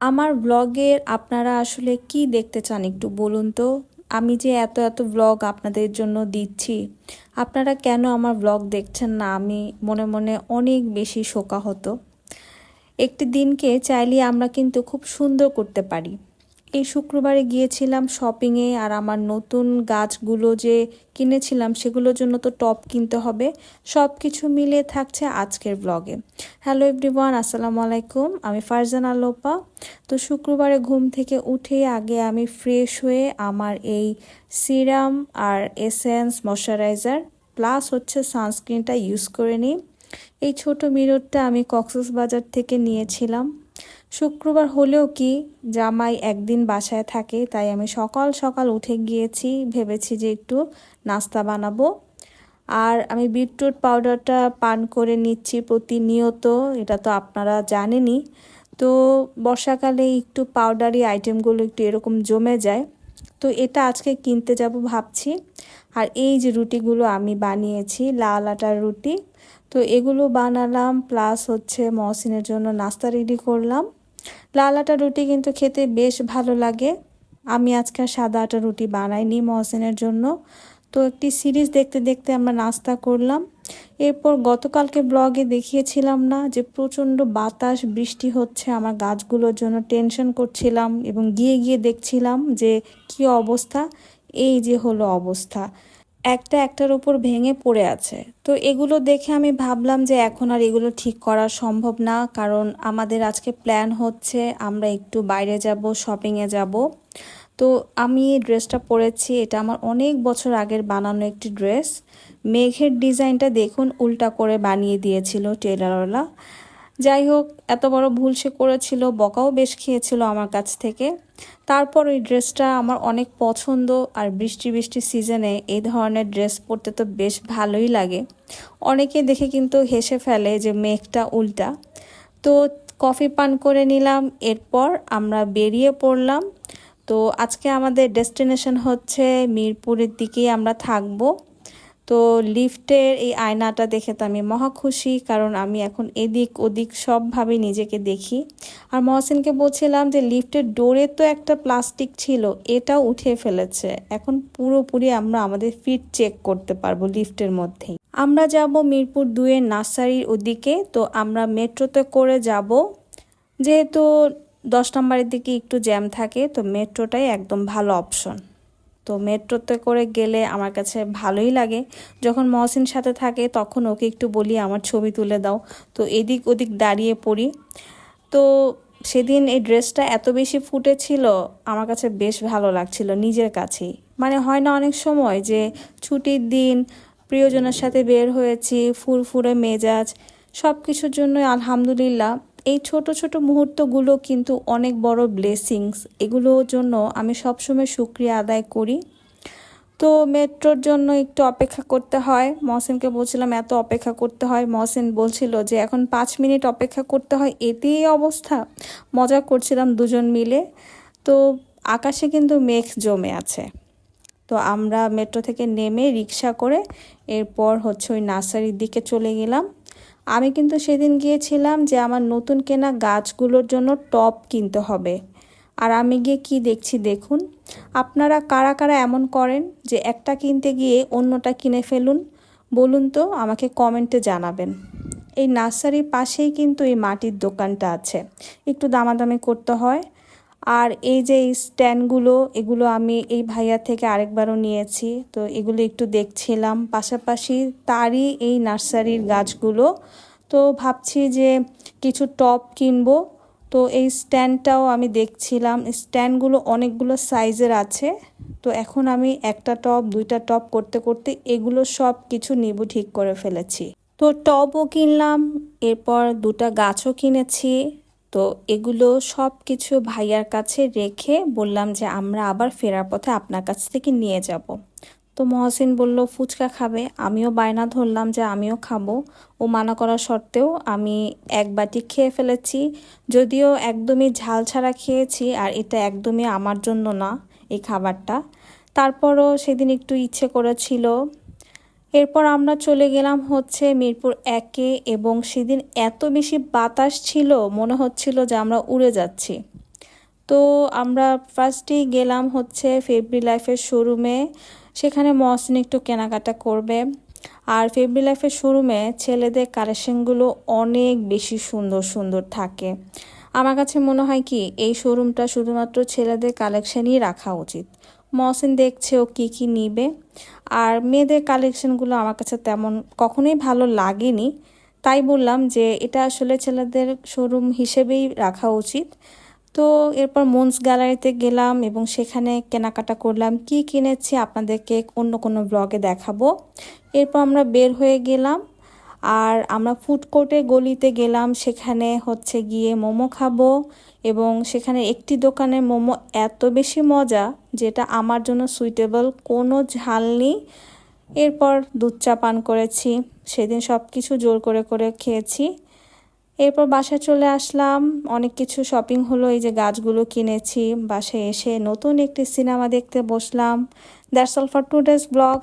আমার ব্লগের আপনারা আসলে কি দেখতে চান একটু বলুন তো? আমি যে এত এত ব্লগ আপনাদের জন্য দিচ্ছি, আপনারা কেন আমার ব্লগ দেখছেন না? আমি মনে মনে অনেক বেশি শোকাহত। একটি দিনকে চাইলে আমরা কিন্তু খুব সুন্দর করতে পারি। এই শুক্রবারে গিয়েছিলাম শপিংয়ে আর আমার নতুন গাছগুলো যে কিনেছিলাম সেগুলোর জন্য তো টপ কিনতে হবে। সব কিছু মিলে থাকছে আজকের ব্লগে হ্যালো এভরিওয়ান আসসালামু আলাইকুম, আমি ফারজান আলোপা তো শুক্রবারে ঘুম থেকে উঠে আগে আমি ফ্রেশ হয়ে আমার এই সিরাম আর এসেন্স ময়শ্চারাইজার প্লাস হচ্ছে সানস্ক্রিনটা ইউজ করে নিই। এই ছোট মিররটা আমি কক্সেস বাজার থেকে নিয়েছিলাম। শুক্রবার হলেও কি জামাই একদিন বাসায় থাকে, তাই আমি সকাল সকাল উঠে গিয়েছি, ভেবেছি যে একটু নাস্তা বানাবো। আর আমি বিটরুট পাউডারটা পান করে নিচ্ছি প্রতিনিয়ত, এটা তো আপনারা জানেনই। তো বর্ষাকালে একটু পাউডারি আইটেমগুলো একটু এরকম জমে যায়, তো এটা আজকে কিনতে যাব ভাবছি। আর এই যে রুটিগুলো আমি বানিয়েছি, লাল আটার রুটি, তো এগুলো বানালাম, প্লাস হচ্ছে মহসিনের জন্য নাস্তা রেডি করলাম। লাল আটা রুটি কিন্তু খেতে বেশ ভালো লাগে। আমি আজকে সাদা আটা রুটি বানাইনি মহসেনের জন্য। তো একটি সিরিজ দেখতে দেখতে আমরা নাস্তা করলাম। এরপর গতকালকে ব্লগে দেখিয়েছিলাম না যে প্রচণ্ড বাতাস, বৃষ্টি হচ্ছে, আমার গাছগুলোর জন্য টেনশন করছিলাম এবং গিয়ে গিয়ে দেখছিলাম যে কি অবস্থা। এই যে হলো অবস্থা। একটা একটার উপর ভেঙে পড়ে আছে। তো এগুলো দেখে আমি ভাবলাম যে এখন আর এগুলো ঠিক করা সম্ভব না, কারণ আমাদের আজকে প্ল্যান হচ্ছে আমরা একটু বাইরে যাব শপিংয়ে যাব। তো আমি এই ড্রেসটা পরেছি, এটা আমার অনেক বছর আগের বানানো একটি ড্রেস মেঘের ডিজাইনটা দেখুন উল্টা করে বানিয়ে দিয়েছিল টেলারওয়ালা যাই হোক, এত বড় ভুল সে করেছিল, বকাও বেশ খেয়েছিল আমার কাছ থেকে। তারপর ওই ড্রেসটা আমার অনেক পছন্দ আর বৃষ্টি বৃষ্টি সিজনে এই ধরনের ড্রেস পরতে তো বেশ ভালোই লাগে। অনেকে দেখে কিন্তু হেসে ফেলে যে মেঘটা উল্টা। তো কফি পান করে নিলাম, এরপর আমরা বেরিয়ে পড়লাম। তো আজকে আমাদের ডেস্টিনেশন হচ্ছে মিরপুরের দিকেই আমরা থাকব। তো লিফটের এই আয়নাটা দেখে তো আমি মহা খুশি, কারণ আমি এখন এদিক ওদিক সবভাবে নিজেকে দেখি। আর মহসিনকে বলছিলাম যে লিফটের ডোরে তো একটা প্লাস্টিক ছিল, এটাও উঠে ফেলেছে। এখন পুরোপুরি আমরা আমাদের ফিট চেক করতে পারব লিফটের মধ্যেই। আমরা যাব মিরপুর দুয়ের নার্সারির ওদিকে, তো আমরা মেট্রোতে করে যাব। যেহেতু দশ নম্বরের দিকে একটু জ্যাম থাকে, তো মেট্রোটাই একদম ভালো অপশন। তো মেট্রোতে করে গেলে আমার কাছে ভালোই লাগে। যখন মহসিন সাথে থাকে, তখন ওকে একটু বলি, আমার ছবি তুলে দাও। তো এদিক ওদিক দাঁড়িয়ে পড়ি। তো সেদিন এই ড্রেসটা এত বেশি ফুটেছিল, আমার কাছে বেশ ভালো লাগছিল নিজের কাছেই। মানে হয় না অনেক সময় যে ছুটির দিন, প্রিয়জনের সাথে বের হয়েছি, ফুরফুরে মেজাজ সব কিছুর জন্যই আলহামদুলিল্লাহ। এই ছোট ছোট মুহূর্তগুলো কিন্তু অনেক বড় ব্লেসিংস এগুলোর জন্য আমি সবসময় সুক্রিয়া আদায় করি। তো মেট্রোর জন্য একটু অপেক্ষা করতে হয়। মহসিনকে বলছিলাম, এত অপেক্ষা করতে হয়? মহসিন বলছিল যে, এখন পাঁচ মিনিট অপেক্ষা করতে হয়। এতেই অবস্থা। মজা করছিলাম দুজন মিলে। তো আকাশে কিন্তু মেঘ জমে আছে। তো আমরা মেট্রো থেকে নেমে রিক্সা করে এরপর হচ্ছে ওই নার্সারির দিকে চলে গেলাম। আমি কিন্তু সেদিন গিয়েছিলাম যে আমার নতুন কেনা গাছগুলোর জন্য টপ কিনতে হবে। আর আমি গিয়ে কি দেখছি দেখুন, আপনারা কারা কারা এমন করেন যে একটা কিনতে গিয়ে অন্যটা কিনে ফেলুন? বলুন তো আমাকে কমেন্টে জানাবেন। এই নার্সারির পাশেই কিন্তু এই মাটির দোকানটা আছে। একটু দামাদামি করতে হয়। আর এই যে এই স্ট্যান্ডগুলো, এগুলো আমি এই ভাইয়া থেকে আরেকবারও নিয়েছি। তো এগুলো একটু দেখছিলাম। পাশাপাশি তারই এই নার্সারির গাছগুলো। তো ভাবছি যে কিছু টপ কিনবো। তো এই স্ট্যান্ডটাও আমি দেখছিলাম। স্ট্যান্ডগুলো অনেকগুলো সাইজের আছে। তো এখন আমি একটা টপ, দুইটা টপ করতে করতে এগুলো সব কিছু নিব ঠিক করে ফেলেছি। তো টবও কিনলাম, এরপর দুটা গাছও কিনেছি। তো এগুলো সব কিছু ভাইয়ার কাছে রেখে বললাম যে আমরা আবার ফেরার পথে আপনার কাছ থেকে নিয়ে যাব। তো মহসিন বলল, ফুচকা খাবে। আমিও বায়না ধরলাম যে আমিও খাব। ও মানা করা সত্ত্বেও আমি এক বাটি খেয়ে ফেলেছি। যদিও একদমই ঝাল ছাড়া খেয়েছি আর এটা একদমই আমার জন্য না এই খাবারটা। তারপরও সেদিন একটু ইচ্ছে করেছিল এরপর আমরা চলে গেলাম হচ্ছে মিরপুর একে এবং সেদিন এত বেশি বাতাস ছিল, মনে হচ্ছিল যে আমরা উড়ে যাচ্ছি। তো আমরা ফার্স্টেই গেলাম হচ্ছে ফেব্রি লাইফের শোরুমে সেখানে মহসিন একটু কেনাকাটা করবে। আর ফেব্রি লাইফের শোরুমে ছেলেদের কালেকশনগুলো অনেক বেশি সুন্দর সুন্দর থাকে। আমার কাছে মনে হয় কি, এই শোরুমটা শুধুমাত্র ছেলেদের কালেকশনই রাখা উচিত। মহসিন দেখছে ও কী কী নিবে। আর মেয়েদের কালেকশনগুলো আমার কাছে তেমন কখনোই ভালো লাগেনি। তাই বললাম যে এটা আসলে ছেলেদের শোরুম হিসেবেই রাখা উচিত। তো এরপর মন্স গ্যালারিতে গেলাম এবং সেখানে কেনাকাটা করলাম। কি কিনেছি আপনাদেরকে অন্য কোনো ব্লগে দেখাবো। এরপর আমরা বের হয়ে গেলাম। আর আমরা ফুড কোর্টে গলিতে গেলাম, সেখানে হচ্ছে গিয়ে মোমো খাব এবং সেখানে একটি দোকানের মোমো এত বেশি মজা যেটা আমার জন্য সুইটেবল কোনো ঝাল নেই। এরপর দুধ চা পান করেছি, সেদিন সব কিছু জোর করে করে খেয়েছি। এরপর বাসায় চলে আসলাম, অনেক কিছু শপিং হলো, এই যে গাছগুলো কিনেছি, বাসায় এসে নতুন একটি সিনেমা দেখতে বসলাম। That's all for two days blog